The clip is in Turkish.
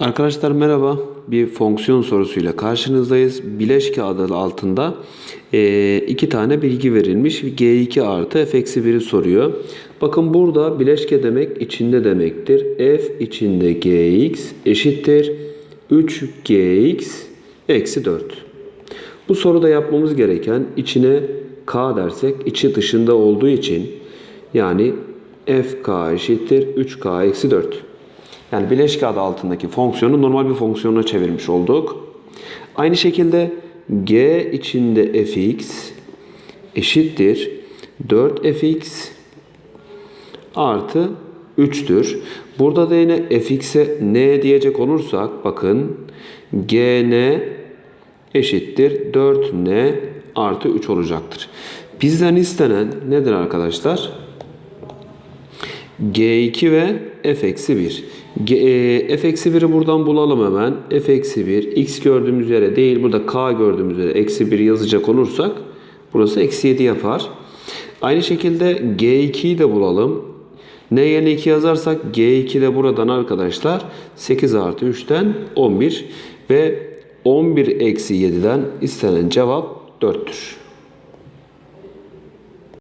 Arkadaşlar merhaba. Bir fonksiyon sorusuyla karşınızdayız. Bileşke adı altında eee, iki tane bilgi verilmiş. G2 artı f eksi 1'i soruyor. Bakın burada bileşke demek içinde demektir. f içinde gx eşittir 3gx eksi 4. Bu soruda yapmamız gereken içine k dersek içi dışında olduğu için yani fk eşittir 3k eksi 4. Yani bileşke adı altındaki fonksiyonu normal bir fonksiyona çevirmiş olduk. Aynı şekilde g içinde fx eşittir 4fx artı 3'tür. Burada da yine fx'e n diyecek olursak bakın gn eşittir 4n artı 3 olacaktır. Bizden istenen nedir arkadaşlar? G2 ve f eksi 1. G, e, f eksi 1'i buradan bulalım hemen. f eksi 1 x gördüğümüz yere değil burada k gördüğümüz yere eksi 1 yazacak olursak burası eksi 7 yapar. Aynı şekilde G2'yi de bulalım. Ne yerine 2 yazarsak G2 de buradan arkadaşlar 8 artı 3'ten 11 ve 11 eksi 7'den istenen cevap 4'tür.